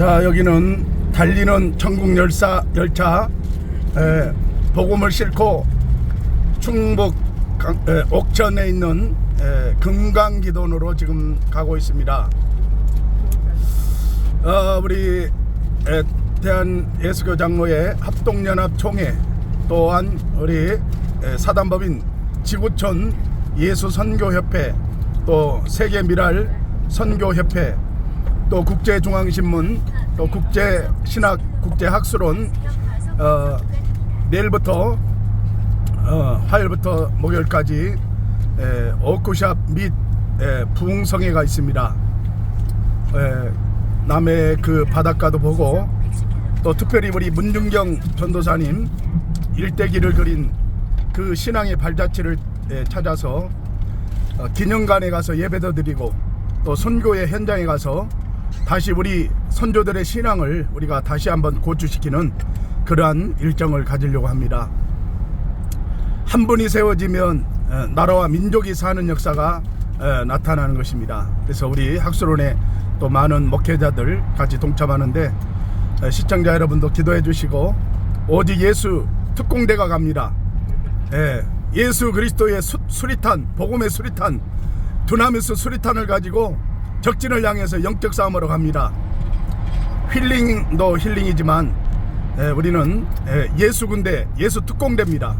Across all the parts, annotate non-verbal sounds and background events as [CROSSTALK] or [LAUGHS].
자 여기는 달리는 전국 열사 열차 에, 복음을 싣고 충북 강- 에, 옥천에 있는 에, 금강기돈으로 지금 가고 있습니다. 어, 우리 에, 대한 예수교 장로회 합동연합 총회 또한 우리 에, 사단법인 지구촌 예수 선교협회 또 세계 미랄 선교협회 또 국제중앙신문 또 국제신학 국제학술원 어, 내일부터 어, 화요일부터 목요일까지 에, 워크샵 및 에, 부흥성회가 있습니다. 에, 남해 그 바닷가도 보고 또 특별히 우리 문중경 전도사님 일대기를 그린 그 신앙의 발자취를 에, 찾아서 어, 기념관에 가서 예배도 드리고 또 선교의 현장에 가서 다시 우리 선조들의 신앙을 우리가 다시 한번 고추시키는 그러한 일정을 가지려고 합니다. 한 분이 세워지면 어, 나라와 민족이 사는 역사가 어, 나타나는 것입니다. 그래서 우리 학술원에 또 많은 목회자들 같이 동참하는데 어, 시청자 여러분도 기도해 주시고 오직 예수 특공대가 갑니다. 예, 예수 그리스도의 수, 수리탄, 복음의 수리탄, 두나미스 수리탄을 가지고 적진을 향해서 영적 싸움으로 갑니다. 힐링도 힐링이지만 예, 우리는 예, 예수 군대, 예수 특공대입니다.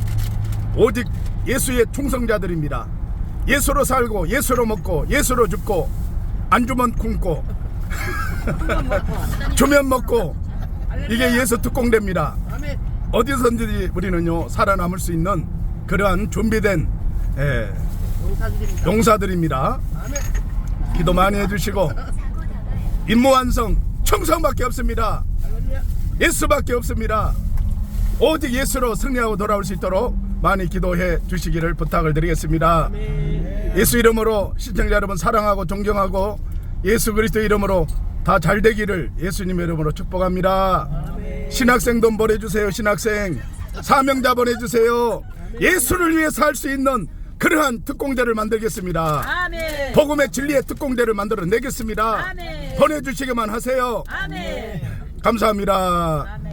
오직 예수의 충성자들입니다. 예수로 살고 예수로 먹고 예수로 죽고 안 주면 굶고 [LAUGHS] 주면 먹고 이게 예수 특공대입니다. 어디선지 우리는요 살아남을 수 있는 그러한 준비된 예, 용사들입니다. 기도 많이 해주시고 임무 완성 청성밖에 없습니다. 예수밖에 없습니다. 오직 예수로 승리하고 돌아올 수 있도록 많이 기도해 주시기를 부탁을 드리겠습니다. 예수 이름으로 시청자 여러분 사랑하고 존경하고 예수 그리스도 이름으로 다 잘 되기를 예수님 이름으로 축복합니다. 신학생도 보내주세요. 신학생 사명자 보내주세요. 예수를 위해 살 수 있는 그러한 특공대를 만들겠습니다. 아멘. 복음의 진리의 특공대를 만들어 내겠습니다. 아멘. 보내주시기만 하세요. 아멘. 감사합니다. 아멘.